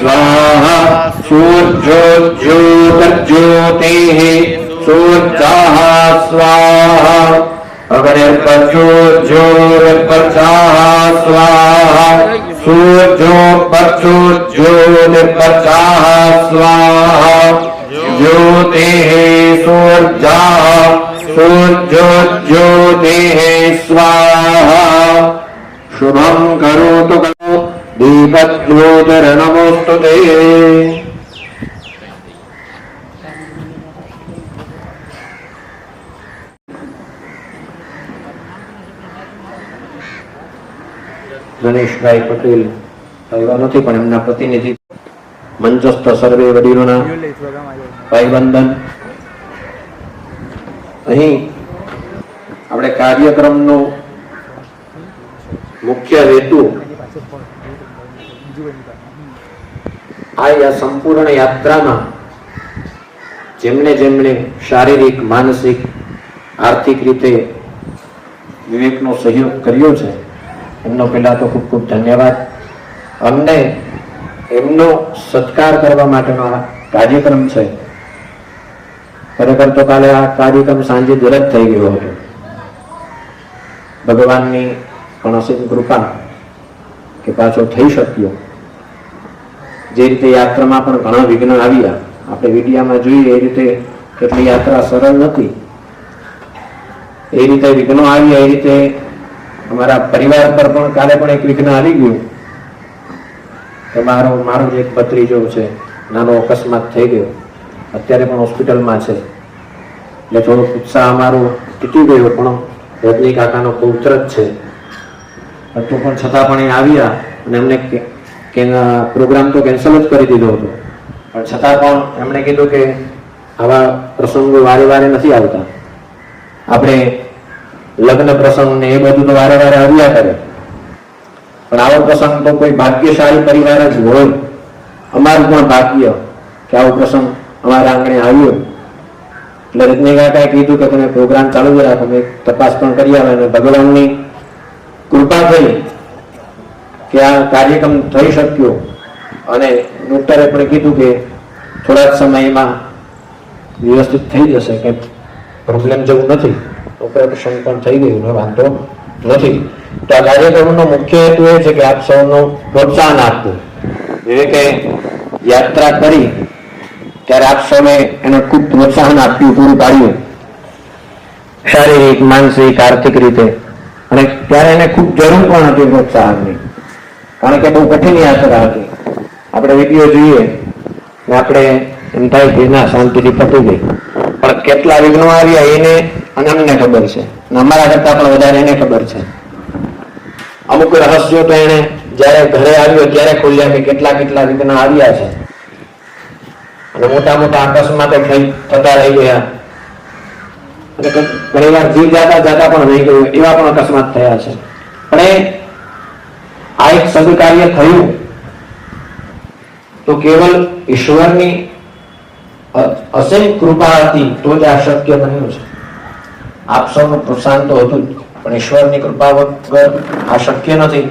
स्वाहा सूर्योज्योतिर्ज्योतिः सूर्याः स्वाहा अग्निर्पचोज्योतिर्पचाः स्वाहा सूर्योपचोज्योतिर्पचाः स्वाहा ज्योतिः सूर्याः सूर्योज्योतिः स्वाहा शुभं करोतु करो दीपज्योतिर्नमोऽस्तु ते ગણેશભાઈ પટેલ એવા નથી પણ એમના પ્રતિનિધિ મંચસ્થ સર્વે વડીલોના ભાઈબંધન અહીં આપણે કાર્યક્રમનો મુખ્ય હેતુ આ સંપૂર્ણ યાત્રામાં જેમણે જેમણે શારીરિક, માનસિક, આર્થિક રીતે વિવેકનો સહયોગ કર્યો છે, એમનો પહેલાં તો ખૂબ ખૂબ ધન્યવાદ. અમને એમનો સત્કાર કરવા માટેનો આ કાર્યક્રમ છે. ખરેખર તો કાલે આ કાર્યક્રમ સાંજે જ થઈ ગયો હતો. ભગવાનની પણ અસીમ કૃપા કે પાછો થઈ શક્યો. જે રીતે યાત્રામાં પણ ઘણા વિઘ્ન આવ્યા. આપણે વિડીયામાં જોઈએ એ રીતે કેટલી યાત્રા સરળ નથી એ રીતે વિઘ્નો આવ્યા, એ રીતે અમારા પરિવાર પર પણ કાલે પણ એક વિઘ્ન આવી ગયું. કે મારો મારો જે એક ભત્રીજો છે, નાનો અકસ્માત થઈ ગયો. અત્યારે પણ હોસ્પિટલમાં છે. એટલે થોડો ઉત્સાહ અમારો તૂટી ગયો, પણ રજની કાકાનો બહુ જ છે. તો પણ છતાં પણ એ આવ્યા અને એમને કે- પ્રોગ્રામ તો કેન્સલ જ કરી દીધો હતો. પણ છતાં પણ એમણે કીધું કે આવા પ્રસંગો વારે વારે નથી આવતા. આપણે લગ્ન પ્રસંગ ને એ બધું તો વારે વારે આવ્યા કરે. પણ આવો પ્રસંગ તો કોઈ ભાગ્યશાળી પરિવાર જ હોય. અમારું પણ ભાગ્ય કે આવો પ્રસંગ અમારા આંગણે આવ્યો. એટલે રજની કીધું કે તમે પ્રોગ્રામ ચાલુ જ રાખો તપાસ પણ કરી આવે અને ભગવાનની કૃપા થઈ આ કાર્યક્રમ થઈ શક્યો. અને ડોક્ટરે પણ કીધું કે થોડા જ સમયમાં વ્યવસ્થિત થઈ જશે કે પ્રોબ્લેમ જેવું નથી. ઓપરેશન પણ થઈ ગયું વાંધો નથી. તો આ કાર્યક્રમનો મુખ્ય હેતુ એ છે કે આપ સૌનું પ્રોત્સાહન આપવું. એટલે કે યાત્રા કરી, ત્યારે આપ સૌને એને ખૂબ પ્રોત્સાહન આપ્યું, પૂરું પાડ્યું. શારીરિક, માનસિક, આર્થિક રીતે. અને ત્યારે એને ખૂબ જરૂર પણ હતી પ્રોત્સાહનની. કારણ કે બહુ કઠિન યાત્રા હતી આપણે વીડિયો જોઈએ ને આપણે એમ થાય કે ના, શાંતિથી પતી ગઈ. પણ કેટલા વિઘ્નો આવ્યા એને અને અમને ખબર છે. અમારા કરતા પણ વધારે એને ખબર છે. અમુક રહસ્યો તો એને જ્યારે ઘરે આવ્યો ત્યારે ખોલ્યા કે કેટલા કેટલા વિઘ્ન આવ્યા છે. અને મોટા મોટા અકસ્માતો થઈ થતા રહી ગયા. અને ઘણી વાર જીવ જાતા જાતા પણ રહી ગયું. એવા પણ અકસ્માત થયા છે. પણ એ આ એક સદકાર્ય થયું. તો કેવલ ઈશ્વરની અસીમ કૃપા હતી તો જ આ શક્ય બન્યું છે. આપ સૌનું પ્રોત્સાહન તો હતું જ, પણ ઈશ્વરની કૃપા વગર આ શક્ય નથી.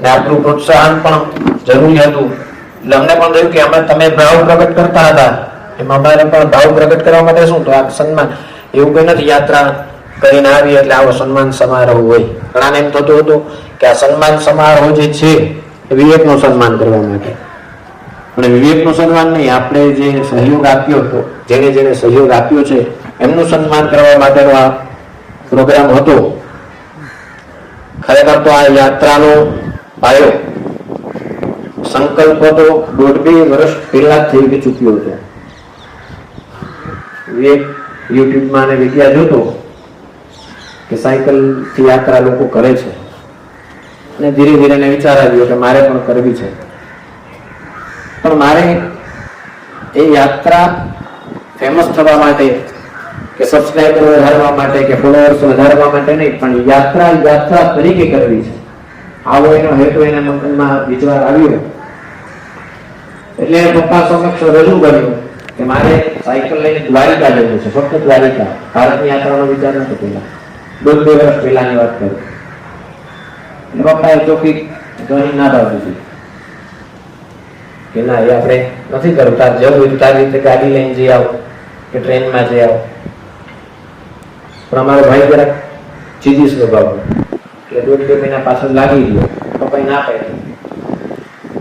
ને આપણું પ્રોત્સાહન પણ જરૂરી હતું. એટલે અમને પણ થયું કે અમે તમે ભાવ પ્રગટ કરતા હતા. એમાં અમારે પણ ભાવ પ્રગટ કરવા માટે શું? તો આ સન્માન એવું કંઈ નથી. યાત્રા કરીને આવી એટલે આવો સન્માન સમારોહ હોય. ઘણાને એમ થતું હતું કે આ સન્માન સમારોહ જે છે વિવેક વિવેકનું સન્માન કરવા માટે. પણ વિવેકનું સન્માન નહીં, આપણે જે સહયોગ આપ્યો હતો, જેને જેને સહયોગ આપ્યો છે, એમનું સન્માન કરવા માટેનો આ પ્રોગ્રામ હતો. ખરેખર તો આ યાત્રાનો પાયો સંકલ્પ તો દોઢ બે વર્ષ પહેલા જ થઈ ચૂક્યો હતો. વિવેક યુટ્યુબમાં અને વિદ્યા જોતો કે સાયકલથી યાત્રા લોકો કરે છે. અને ધીરે ધીરે એને વિચાર આવ્યો કે મારે પણ કરવી છે. પણ મારે એ યાત્રા ફેમસ થવા માટે કે સબસ્ક્રાઈબર વધારવા માટે કે ફોલોઅર્સ વધારવા માટે નહીં, પણ યાત્રા યાત્રા તરીકે કરવી છે. આવો એનો હેતુ એના મગજમાં વિચાર આવ્યો. એટલે પપ્પા સમક્ષ રજૂ કર્યું કે મારે સાયકલ લઈને દ્વારિકા જવું છે, ફક્ત દ્વારિકા. ભારતની યાત્રાનો વિચાર નથી પેલા દોઢ બે વર્ષ પહેલાની વાત કરું. એટલે પપ્પાએ ચોખ્ખી ઘણી ના દીધી. કે ના એ આપણે નથી કરવું તાર જવું હોય તારી રીતે ગાડી લઈને જઈ આવો કે ટ્રેનમાં જઈ આવો. પણ અમારો ભાઈ જરાક ચીજી સ્વભાવ એટલે દોઢ બે મહિના પાછળ લાગી ગયો. પપ્પાએ ના પાડી.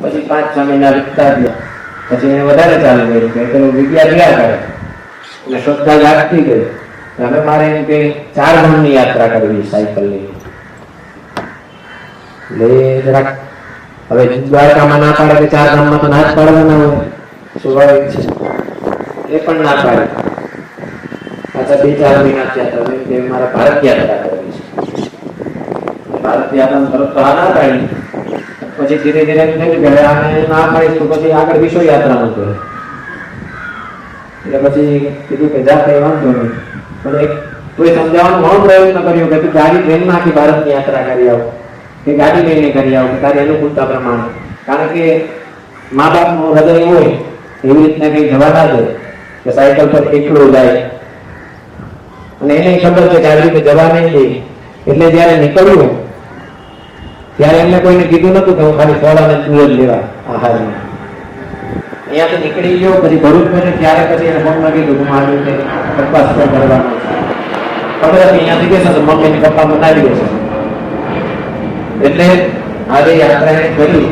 પછી પાંચ છ મહિના વીતતા ગયા. પછી એને વધારે ચાલુ કર્યું કે પેલું વિદ્યા ગયા કરે. એટલે શ્રદ્ધા જાગતી ગઈ. હવે મારે એમ કે ચાર ધામની યાત્રા કરવી સાયકલ લઈ એટલે જરાક. હવે દ્વારકામાં ના પાડે કે ચાર ધામમાં તો ના જ પાડવાના હોય. સ્વાભાવિક છે. એ પણ ના પાડે. પાછા બે ચાર મહિના થયા તો હવે કે મારે ભારત યાત્રા કરવી છે. ભારત યાત્રા તરફ તો આ ના પાડી. પછી ધીરે ધીરે એમ થઈ ગયા આને ના પાડી તો પછી આગળ વિશ્વ યાત્રાનું કરે એટલે પછી કીધું કે જા કઈ વાંધો નહીં. પણ એક તોય સમજાવવાનો ઘણો પ્રયત્ન કર્યો કે તું ગાડી ટ્રેનમાં આખી ભારતની યાત્રા કરી આવ કે ગાડી લઈને કરી આવ કે તારી અનુકૂળતા પ્રમાણે કારણ કે મા બાપનું હૃદય હોય એવી રીતના કઈ જવા ના દે કે સાયકલ પર એકલો જાય અને એને ખબર છે કે આવી રીતે જવા નહીં દે, એટલે જ્યારે નીકળ્યું, ત્યારે એમને કોઈને કીધું નતું કે હું ખાલી ફળ અને દૂધ જ લેવા આહારમાં. અહીંયાથી નીકળી ગયો, પછી ભરૂચ પહોંચ્યો ત્યારે પછી એને ફોનમાં કીધું હું આવી રીતે તપાસ પણ કરવાનો ખબર હતી અહીંયાથી કહેશો તો મમ્મી પપ્પા બનાવી દેશે એટલે આજે યાત્રા કરી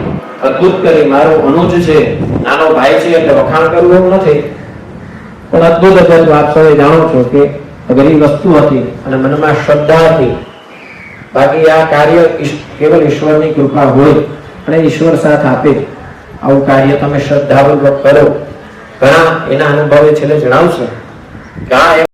અદ્ભુત કરી. મારો અનુજ છે, નાનો ભાઈ છે, એટલે વખાણ કરવું એવું નથી. પણ અદ્ભુત હતું આપ સૌએ જાણો છો કે અગર એ વસ્તુ હતી અને મનમાં શ્રદ્ધા હતી. બાકી આ કાર્ય કેવળ ઈશ્વરની કૃપા હોય અને ઈશ્વર સાથ આપે. આવું કાર્ય તમે શ્રદ્ધાપૂર્વક કરો. ઘણા એના અનુભવે છેલ્લે જણાવશો ઘણા